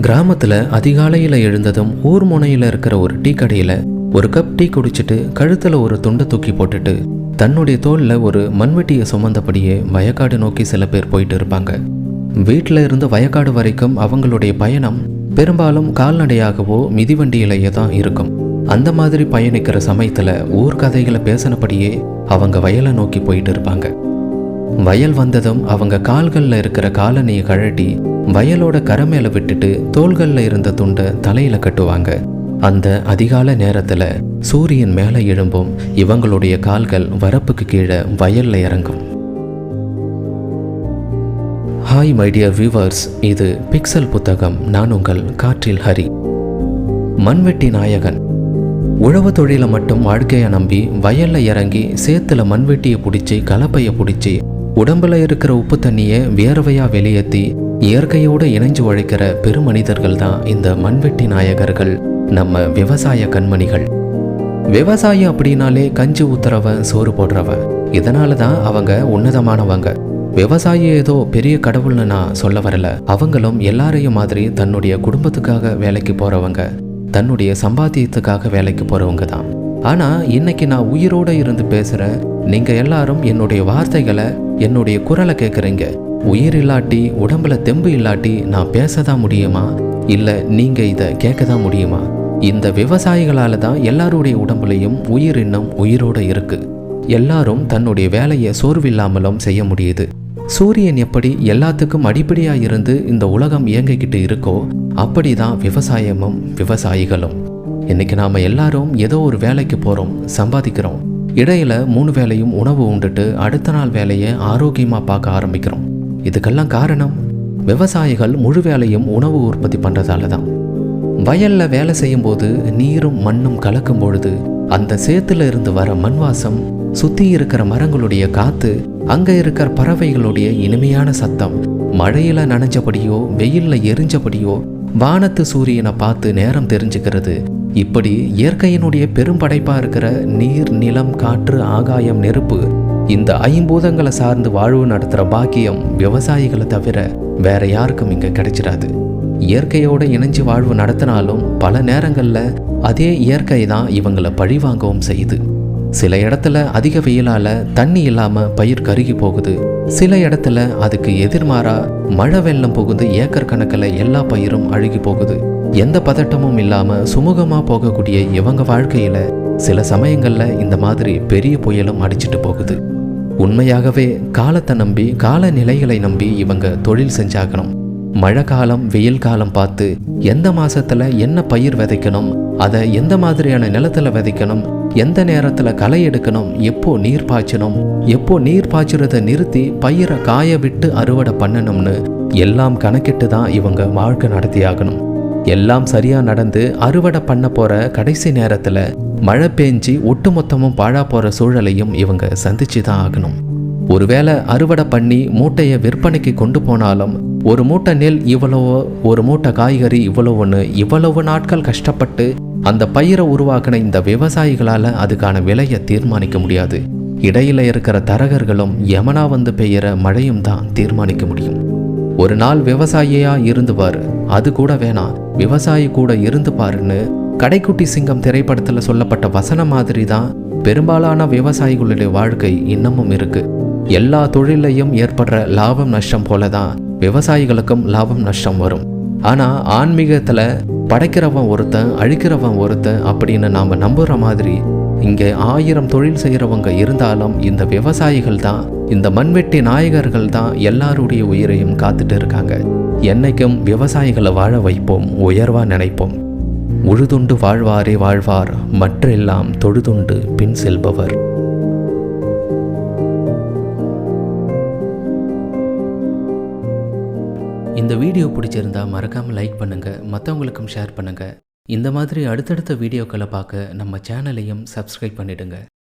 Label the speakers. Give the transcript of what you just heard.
Speaker 1: கிராமத்தில் அதிகாலையில் எழுந்ததும் ஊர் முனையில் இருக்கிற ஒரு டீ கடையில் ஒரு கப் டீ குடிச்சிட்டு கழுத்தில் ஒரு துண்டை தூக்கி போட்டுட்டு தன்னுடைய தோளில் ஒரு மண்வெட்டியை சுமந்தபடியே வயக்காடு நோக்கி சில பேர் போயிட்டு இருப்பாங்க. வீட்டில் இருந்து வயக்காடு வரைக்கும் அவங்களுடைய பயணம் பெரும்பாலும் கால்நடையாகவோ மிதிவண்டியிலேயே தான் இருக்கும். அந்த மாதிரி பயணிக்கிற சமயத்தில் ஊர் கதைகளை பேசினபடியே அவங்க வயலை நோக்கி போயிட்டு இருப்பாங்க. வயல் வந்ததும் அவங்க கால்களில் இருக்கிற காலனியை கழட்டி வயலோட கரை மேல விட்டுட்டு தோள்களில் இருந்த துண்டை தலையில கட்டுவாங்க. அந்த அதிகால நேரத்துல சூரியன் மேலே எழும்பும் இவங்களுடைய கால்கள் வரப்புக்கு கீழே வயல்ல இறங்கும். ஹாய் மைடியர் வியூவர்ஸ் இது பிக்சல் புத்தகம். நான் உங்கள் காற்றில் ஹரி. மண்வெட்டி நாயகன். உழவு தொழிலை மட்டும் வாழ்க்கையை நம்பி வயல்ல இறங்கி சேத்துல மண்வெட்டியை பிடிச்சி கலப்பையை பிடிச்சி உடம்புல இருக்கிற உப்பு தண்ணியை வியர்வையா வெளியேற்றி இயற்கையோடு இணைஞ்சு உழைக்கிற பெருமனிதர்கள் தான் இந்த மண்வெட்டி நாயகர்கள் நம்ம விவசாய கண்மணிகள். விவசாயம் அப்படின்னாலே கஞ்சி ஊத்துறவன் சோறு போடுறவன் இதனால தான் அவங்க உன்னதமானவங்க. விவசாயி ஏதோ பெரிய கடவுள்னு நான் சொல்ல வரல. அவங்களும் எல்லாரையும் மாதிரி தன்னுடைய குடும்பத்துக்காக வேலைக்கு போறவங்க தன்னுடைய சம்பாத்தியத்துக்காக வேலைக்கு போறவங்க தான். ஆனால் இன்னைக்கு நான் உயிரோட இருந்து பேசுகிறேன் நீங்கள் எல்லாரும் என்னுடைய வார்த்தைகளை என்னுடைய குரலை கேட்குறீங்க உயிர் இல்லாட்டி உடம்புல தெம்பு இல்லாட்டி நான் பேச தான் முடியுமா? இல்லை நீங்கள் இதை கேட்க தான் முடியுமா? இந்த விவசாயிகளால தான் எல்லாருடைய உடம்புலையும் உயிர் இன்னும் உயிரோட இருக்கு. எல்லாரும் தன்னுடைய வேலையை சோர்வில்லாமலும் செய்ய முடியுது. சூரியன் எப்படி எல்லாத்துக்கும் அடிப்படையாக இருந்து இந்த உலகம் இயங்கிக்கிட்டு இருக்கோ அப்படிதான் விவசாயமும் விவசாயிகளும். இன்னைக்கு நாம எல்லாரும் ஏதோ ஒரு வேலைக்கு போறோம் சம்பாதிக்கிறோம். இடையில மூணு வேலையும் உணவு உண்டுட்டு அடுத்த நாள் வேலையை ஆரோக்கியமா பார்க்க ஆரம்பிக்கிறோம். இதுக்கெல்லாம் காரணம் விவசாயிகள் முழு வேலையும் உணவு உற்பத்தி பண்ணுறதால தான். வயல்ல வேலை செய்யும்போது நீரும் மண்ணும் கலக்கும் பொழுது அந்த சேத்துல இருந்து வர மண் வாசம் சுத்தி இருக்கிற மரங்களுடைய காத்து அங்க இருக்கிற பறவைகளுடைய இனிமையான சத்தம் மழையில நனைஞ்சபடியோ வெயில்ல எரிஞ்சபடியோ வானத்து சூரியனை பார்த்து நேரம் தெரிஞ்சுக்கிறது. இப்படி இயற்கையினுடைய பெரும்படைப்பா இருக்கிற நீர் நிலம் காற்று ஆகாயம் நெருப்பு இந்த ஐம்பூதங்களை சார்ந்து வாழ்வு நடத்துகிற பாக்கியம் விவசாயிகளை தவிர வேற யாருக்கும் இங்கே கிடைச்சிடாது. இயற்கையோடு இணைஞ்சு வாழ்வு நடத்தினாலும் பல நேரங்களில் அதே இயற்கை தான் இவங்களை பழிவாங்கவும் செய்யுது. சில இடத்துல அதிக வெயிலால தண்ணி இல்லாம பயிர் கருகி போகுது. சில இடத்துல அதுக்கு எதிர்மாறா மழை வெள்ளம் புகுந்து ஏக்கர் கணக்கில் எல்லா பயிரும் அழுகி போகுது. எந்த பதட்டமும் இல்லாம சுமூகமாக போகக்கூடிய இவங்க வாழ்க்கையில சில சமயங்கள்ல இந்த மாதிரி பெரிய புயலும் அடிச்சிட்டு போகுது. உண்மையாகவே காலத்தை நம்பி காலநிலைகளை நம்பி இவங்க தொழில் செஞ்சாகணும். மழை காலம் வெயில் காலம் பார்த்து எந்த மாசத்துல என்ன பயிர் விதைக்கணும் அதை எந்த மாதிரியான நிலத்துல விதைக்கணும் எந்த நேரத்துல களை எடுக்கணும் எப்போ நீர் பாய்ச்சணும் எப்போ நீர் பாய்ச்சுறதை நிறுத்தி பயிரை காய விட்டு அறுவடை பண்ணணும்னு எல்லாம் கணக்கிட்டு தான் இவங்க வாழ்க்கை நடத்தியாகணும் எல்லாம் சரியா நடந்து அறுவடை பண்ண போற கடைசி நேரத்துல மழை பெஞ்சி ஒட்டுமொத்தமும் பாழா போற சூழலையும் இவங்க சந்திச்சு தான் ஆகணும். ஒருவேளை அறுவடை பண்ணி மூட்டையை விற்பனைக்கு கொண்டு போனாலும் ஒரு மூட்டை நெல் இவ்வளவோ ஒரு மூட்டை காய்கறி இவ்வளவுன்னு இவ்வளவு நாட்கள் கஷ்டப்பட்டு அந்த பயிரை உருவாக்கின இந்த விவசாயிகளால அதுக்கான விலையை தீர்மானிக்க முடியாது. இடையில இருக்கிற தரகர்களும் யமனா வந்து பெய்கிற மழையும் தான் தீர்மானிக்க முடியும். ஒரு நாள் விவசாயியா இருந்துவார். அது கூட வேணாம். விவசாயி கூட இருந்து பாருன்னு கடைக்குட்டி சிங்கம் திரைப்படத்தில் சொல்லப்பட்ட வசனம் மாதிரி தான் பெரும்பாலான விவசாயிகளுடைய வாழ்க்கை இன்னமும் இருக்கு. எல்லா தொழிலையும் ஏற்படுற லாபம் நஷ்டம் போல தான் விவசாயிகளுக்கும் லாபம் நஷ்டம் வரும். ஆனால் ஆன்மீகத்தில் படைக்கிறவன் ஒருத்தன் அழிக்கிறவன் ஒருத்தன் அப்படின்னு நாம் நம்புகிற மாதிரி இங்கே ஆயிரம் தொழில் செய்கிறவங்க இருந்தாலும் இந்த விவசாயிகள் தான் இந்த மண்வெட்டி நாயகர்கள் தான் எல்லாருடைய உயிரையும் காத்துட்டு இருக்காங்க. என்னைக்கும் விவசாயிகளை வாழ வைப்போம் உயர்வா நினைப்போம். உழுதுண்டு வாழ்வாரே வாழ்வார் மற்றெல்லாம் தொழுதுண்டு பின் செல்பவர். இந்த வீடியோ பிடிச்சிருந்தா மறக்காமல் லைக் பண்ணுங்கள் மற்றவங்களுக்கும் ஷேர் பண்ணுங்கள் இந்த மாதிரி அடுத்தடுத்த வீடியோக்களை பார்க்க நம்ம சேனலையும் சப்ஸ்கிரைப் பண்ணிடுங்க.